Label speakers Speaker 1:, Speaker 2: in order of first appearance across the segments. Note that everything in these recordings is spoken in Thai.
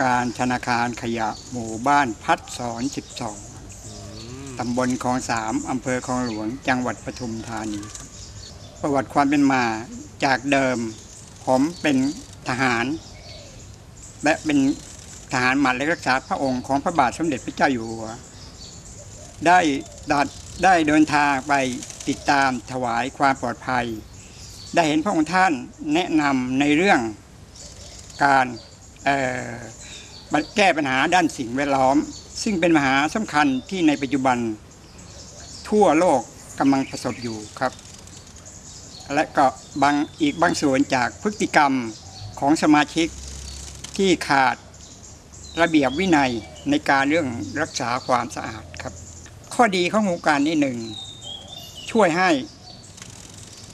Speaker 1: การธนาคารขยะหมู่บ้านพัดสอน 12 ตำบลคลองสามอำเภอคลองหลวง จังหวัดปทุมธานีครับประวัติความเป็นมาจากเดิม ผมเป็นทหาร และเป็นทหารหมัดและรักษาพระองค์ของพระบาทสมเด็จพระเจ้าอยู่หัว ได้ดัดได้เดินทางไปติดตามถวายความปลอดภัย ได้เห็นพระองค์ท่านแนะนำในเรื่องการเอ่อ แก้ปัญหาด้านสิ่งแวดล้อม ซึ่งเป็นปัญหาสำคัญที่ในปัจจุบันทั่วโลกกำลังประสบอยู่ครับ และก็บางอีกบางส่วนจากพฤติกรรมของสมาชิกที่ขาดระเบียบวินัยในการเรื่องรักษาความสะอาดครับ ข้อดีของโครงการนี้หนึ่งช่วยให้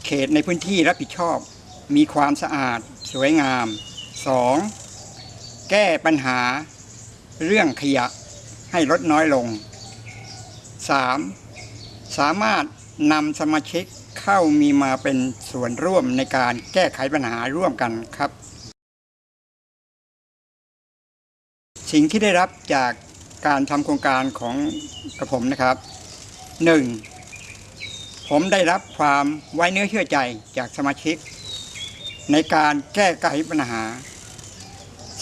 Speaker 1: เขตในพื้นที่รับผิดชอบ มีความสะอาด สวยงาม 2. แก้ปัญหาเรื่องขยะให้ลดน้อยลง 3. สามารถนำสมาชิกเข้ามีมาเป็นส่วนร่วมในการแก้ไขปัญหาร่วมกันครับ สิ่งที่ได้รับจากการทำโครงการของกระผมนะครับ 1. ผมได้รับความไว้เนื้อเชื่อใจจากสมาชิก ในการแก้ไขปัญหา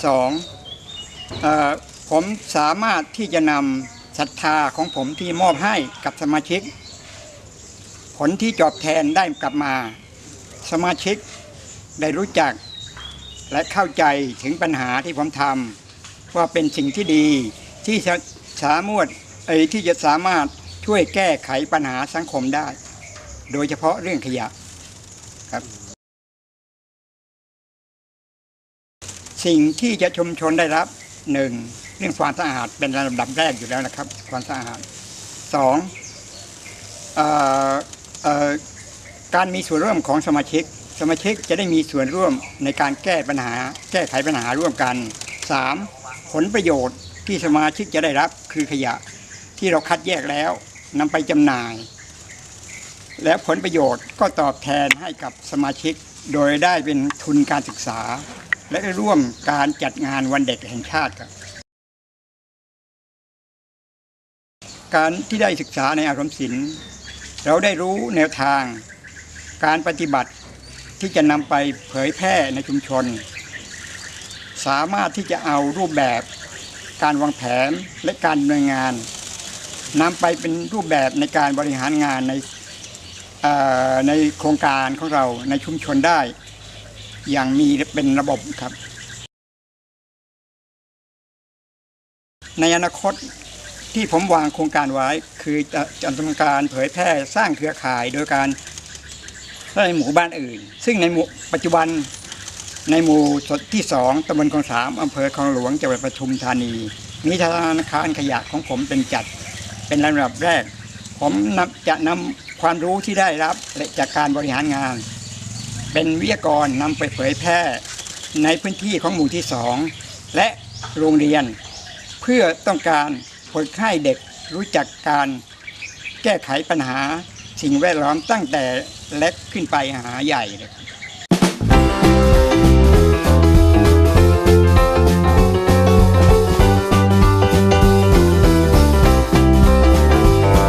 Speaker 1: 2. เอ่อผมสามารถที่จะนำศรัทธาของผมที่มอบให้กับสมาชิก ผลที่จอบแทนได้กลับมา สมาชิกได้รู้จัก และเข้าใจถึงปัญหาที่ผมทำว่าเป็นสิ่งที่ดีที่จะสามารถเอยที่จะสามารถช่วยแก้ไขปัญหาสังคมได้ โดยเฉพาะเรื่องขยะครับ สิ่งที่จะชุมชนได้รับหนึ่งเรื่องความสะอาดเป็นลำดับแรกอยู่แล้วนะครับ ความสะอาดสองออการมีส่วนร่วมของสมาชิก สมาชิกจะได้มีส่วนร่วมในการแก้ปัญหา แก้ไขปัญหาร่วมกันสามผลประโยชน์ที่สมาชิกจะได้รับคือขยะที่เราคัดแยกแล้วนำไปจำหน่าย และผลประโยชน์ก็ตอบแทนให้กับสมาชิก โดยได้เป็นทุนการศึกษา และได้ร่วมการจัดงานวันเด็กแห่งชาติครับ การที่ได้ศึกษาในอารมณ์ศิลป์เราได้รู้แนวทาง การปฏิบัติที่จะนำไปเผยแพร่ในชุมชน สามารถที่จะเอารูปแบบการวางแผนและการดำเนินงานนำไปเป็นรูปแบบในการบริหารงานในในโครงการของเราในชุมชนได้ อย่างมีเป็นระบบครับ ในอนาคตที่ผมวางโครงการไว้ คือจะจะดำการเผยแพร่สร้างเครือข่ายโดยการในหมู่บ้านอื่น ซึ่งในหมู่ปัจจุบันในหมู่ที่สองตำบลคลองสามอำเภอคลองหลวงจังหวัดปทุมธานีมีธนาคารขยะของผมเป็นจัดเป็นลำดับแรก ผมจะนำความรู้ที่ได้รับและจากการบริหารงาน เป็นวิทยากรนำไปเผยแพร่ในพื้นที่ของหมู่ที่สองและโรงเรียน เพื่อต้องการผลให้เด็กรู้จักการแก้ไขปัญหาสิ่งแวดล้อมตั้งแต่เล็กขึ้นไปหาใหญ่เลยครับ